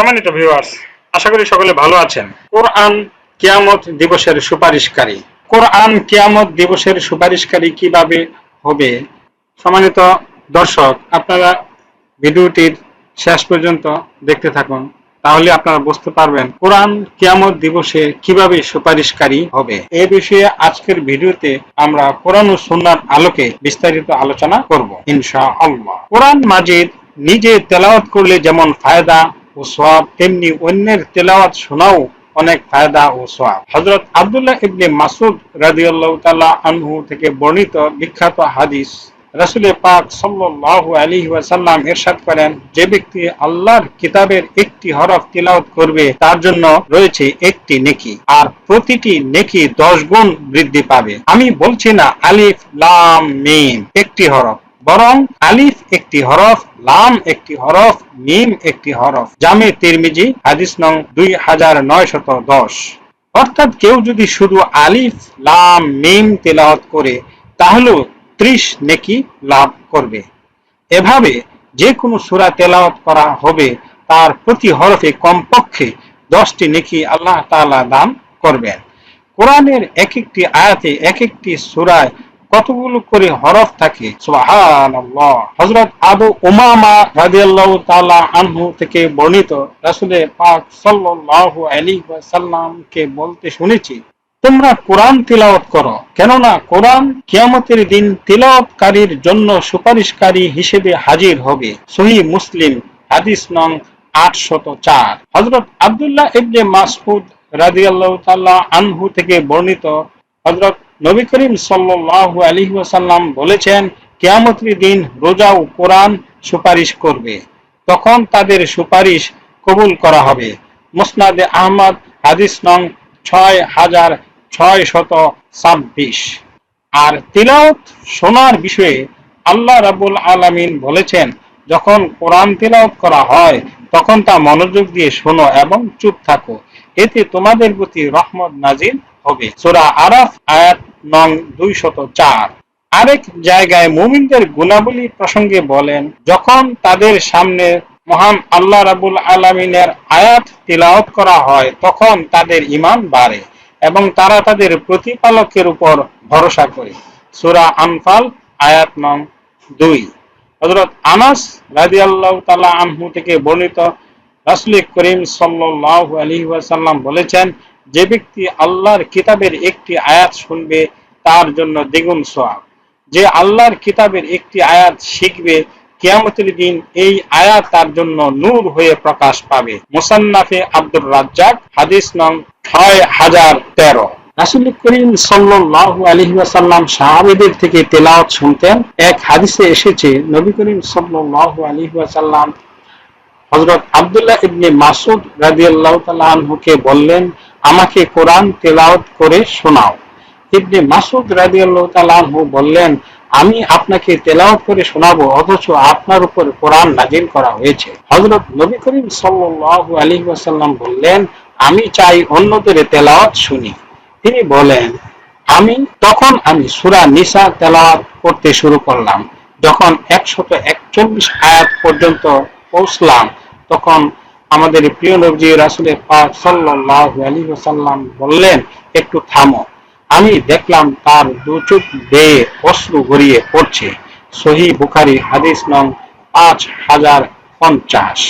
সম্মানিত ভিউয়ার্স আশা করি সকলে ভালো আছেন। কোরআন কিয়ামত দিবসের সুপারিশকারী। কোরআন কিয়ামত দিবসের সুপারিশকারী কীভাবে হবে? সম্মানিত দর্শক, আপনারা ভিডিওটির শেষ পর্যন্ত দেখতে থাকুন, তাহলে আপনারা বুঝতে পারবেন কোরআন কিয়ামত দিবসে কীভাবে সুপারিশকারী হবে। এ বিষয়ে আজকের ভিডিওতে আমরা কোরআন ও সুন্নার আলোকে বিস্তারিত আলোচনা করব ইনশা আল্লাহ কোরআন মাজিদ নিজে তেলাওয়াত করলে যেমন ফায়দা ও সোয়াব তেমনি অন্যের তেলাওয়াত শোনাও অনেক ফায়দা ও সোয়াব হযরত আব্দুল্লাহ ইবনে মাসুদ রাদিয়াল্লাহু তাআলা আনহু থেকে বর্ণিত বিখ্যাত হাদিস পাক আলাইহি ওয়াসাল্লাম ইরশাদ করেন, যে ব্যক্তি আল্লাহর কিতাবের একটি হরফ তিলাওয়াত করবে, তার জন্য রয়েছে একটি নেকি আর প্রতিটি নেকি দশ গুণ বৃদ্ধি পাবে। আমি বলছি না আলিফ লাম মিম, একটি হরফ। বরং আলিফ একটি হরফ, লাম একটি হরফ, মিম একটি হরফ। জামে তিরমিজি, হাদিস নং দুই হাজার নয় শত দশ। অর্থাৎ কেউ যদি শুধু আলিফ, লাম, মিম তেলাওয়াত করে, তাহলেও ত্রিশ নেকি লাভ করবে। এভাবে যে কোনো সূরা তেলাওয়াত করা হবে, তার প্রতি হরফে কমপক্ষে দশটি নেকি আল্লাহ তাআলা দান করবেন। কোরআনের এক একটি আয়াতে এক একটি সূরায় কতগুলো করে হরফ থাকে? হযরত আবু উমামা রাদিয়াল্লাহু তাআলা আনহু থেকে বর্ণিত রাসূল পাক সাল্লাল্লাহু আলাইহি ওয়াসাল্লামকে বলতে শুনেছি, তোমরা কোরআন তিলাওয়াত করো। কেননা কোরআন কিয়ামতের দিন তিলাওয়াতকারীর জন্য সুপারিশকারী হিসেবে হাজির হবে। সহি মুসলিম, হাদিস নং আটশত চার। হজরত আবদুল্লাহ ইবনে মাসউদ রাদিয়াল্লাহু তাআলা আনহু থেকে বর্ণিত হজরত নবী করিম সাল্লাল্লাহু আলাইহি ওয়াসাল্লাম বলেছেন, কিয়ামতের দিন রোজা ও কোরআন সুপারিশ করবে। তখন তাদের সুপারিশ কবুল করা হবে। মুসনাদে আহমদ, হাদিস নং ছয় হাজার ছয় শত ছাব্বিশ। আর তিলাওত শোনার বিষয়ে আল্লাহ রাবুল আলামিন বলেছেন, যখন কোরআন তিলাওত করা হয়, তখন তা মনোযোগ দিয়ে শোনো এবং চুপ থাকো। এতে তোমাদের প্রতি রহমত নাজিল হবে। সূরা আরাফ, আয়াত নং দুই শত চার। আরেক জায়গায় মুমিনদের গুণাবলী প্রসঙ্গে বলেন, যখন তাদের সামনে মহান আল্লাহ রাবুল আলমিনের আয়াত তিলাওয়াত করা হয়, তখন তাদের ইমান বাড়ে এবং তারা তাদের প্রতিপালকের উপর ভরসা করে। সুরা আনফাল, আয়াত নং দুই। হজরত আনাস রাজি আল্লাহ তালা আনহু থেকে বর্ণিত রাসুল করিম সাল্লাহ আলী ওয়াসাল্লাম বলেছেন, যে ব্যক্তি আল্লাহর কিতাবের একটি আয়াত শুনবে, তার জন্য দ্বিগুণ সোয়াব যে আল্লাহর কিতাবের একটি আয়াত শিখবে, কিয়ামতের দিন এই আয়াত তার জন্য নূর হয়ে প্রকাশ পাবে। মুসান্নাফে আব্দুর রাজ্জাক, হাদিস নং ছয় হাজার তেরো। রাসুল করিম সাল্লাল্লাহু আলাইহি ওয়াসাল্লাম সাহাবীদের থেকে তেলাওয়াত শুনতেন। এক হাদিসে এসেছে, নবী করিম সাল্লাল্লাহু আলাইহি ওয়াসাল্লাম হযরত আবদুল্লাহ ইবনে মাসুদ রাদিয়াল্লাহু তাআলা আনহুকে বললেন, আমাকে কোরআন তেলাওত করে শোনাও। ইবনে মাসুদ রাদিয়াল্লাহু তাআলা আনহু বললেন, আমি আপনাকে তেলাওয়াত করে শোনাবো, অথচ আপনার উপর কোরআন নাজিল করা হয়েছে। হযরত নবী করিম সাল্লাল্লাহু আলাইহি ওয়াসাল্লাম বললেন, আমি চাই অন্যদের তেলাওয়াত শুনি। তিনি বলেন, আমি, তখন আমি সুরা নিসা তেলাওয়াত করতে শুরু করলাম। যখন একশত একচল্লিশ আয়াত পর্যন্ত পৌঁছলাম তখন আমাদের প্রিয় নবজি রাসুলের পাক সাল্লাল্লাহু আলাইহি ওয়াসাল্লাম বললেন, একটু থামো। আমি দেখলাম তার দু চোখ বেয়ে অশ্রু গড়িয়ে পড়ছে। সহি বুখারি হাদিস নং পাঁচ হাজার পঞ্চাশ।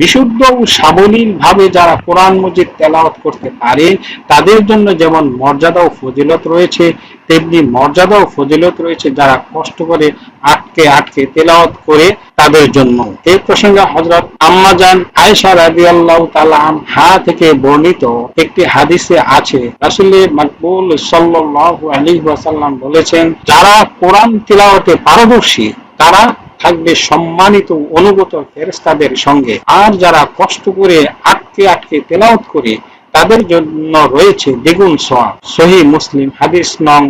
বিশুদ্ধ ও সাবলীল ভাবে যারা কোরআন মজিদ তেলাওয়াত করতে পারে, তাদের জন্য যেমন মর্যাদা ও ফজিলত রয়েছে, তেমনি মর্যাদা ও ফজিলত রয়েছে যারা কষ্ট করে আটকে আটকে তেলাওয়াত করে তাদের জন্য। এই প্রসঙ্গে হজরত আম্মাজান আয়েশা রাদিয়াল্লাহু তাআলা হা থেকে বর্ণিত একটি হাদিসে আছে। রাসূল মাকবুল সাল্লাল্লাহু আলাইহি ওয়াসাল্লাম বলেছেন, যারা কোরআন তিলাওয়াতে পারদর্শী, তারা থাকবে সম্মানিত অনুগত ফেরেস্তাদের সঙ্গে। আর যারা কষ্ট করে আটকে আটকে তেলাওত করে, তাদের জন্য রয়েছে দ্বিগুণ সহি মুসলিম হাদিস নং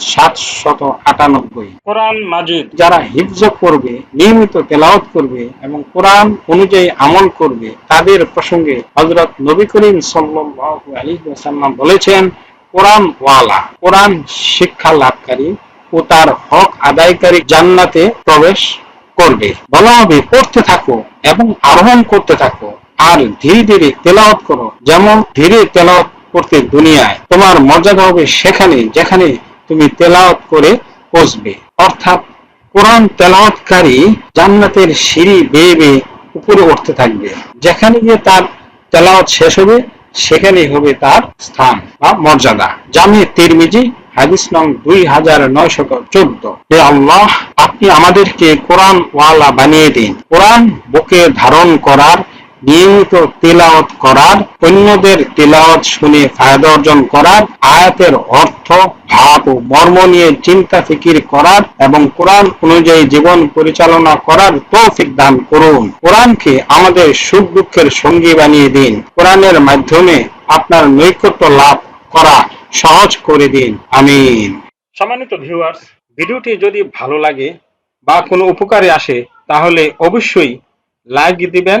সাতশত আটানব্বই। কোরআন মাজিদ। যারা হিফজ করবে নিয়মিত তেলাওত করবে এবং কোরআন অনুযায়ী আমল করবে তাদের প্রসঙ্গে হজরত নবী করিম বলেছেন কোরআন ওয়ালা কোরআন শিক্ষা লাভকারী ও তার হক আদায়কারী জান্নাতে প্রবেশ করবে। বলা হবে পড়তে থাকো এবং আরোহণ করতে থাকো আর ধীরে ধীরে তেলাওয়াত করো। যেমন ধীরে তেলাওয়াত করতে দুনিয়ায় তোমার মর্যাদা হবে সেখানে যেখানে তুমি তেলাওয়াত করে পৌঁছবে অর্থাৎ কোরআন তেলাওয়াতকারী জান্নাতের সিঁড়ি বেয়ে বেয়ে উপরে উঠতে থাকবে। যেখানে গিয়ে তার তেলাওয়াত শেষ হবে, সেখানেই হবে তার স্থান বা মর্যাদা। জামিয়ে তিরমিজি, হাদিস নং দুই হাজার নয়শত চোদ্দ। হে আল্লাহ, আপনি আমাদেরকে কোরআন ওয়ালা বানিয়ে দিন। কোরআন বুকে ধারণ করার নিয়মিত তেলাওয়াত করার, অন্যদের তেলাওয়াত শুনে ফায়দা অর্জন করার, আয়াতের অর্থ, ভাব ও মর্ম নিয়ে চিন্তা ফিকির করার এবং কোরআন অনুযায়ী জীবন পরিচালনা করার তৌফিক দান করুন। কোরআনকে আমাদের সুখ দুঃখের সঙ্গী বানিয়ে দিন। কোরআনের মাধ্যমে আপনার নৈকট্য লাভ করা সহজ করে দিন। আমিন। সম্মানিত ভিউয়ার্স ভিডিওটি যদি ভালো লাগে বা কোনো উপকারে আসে, তাহলে অবশ্যই লাইক দিবেন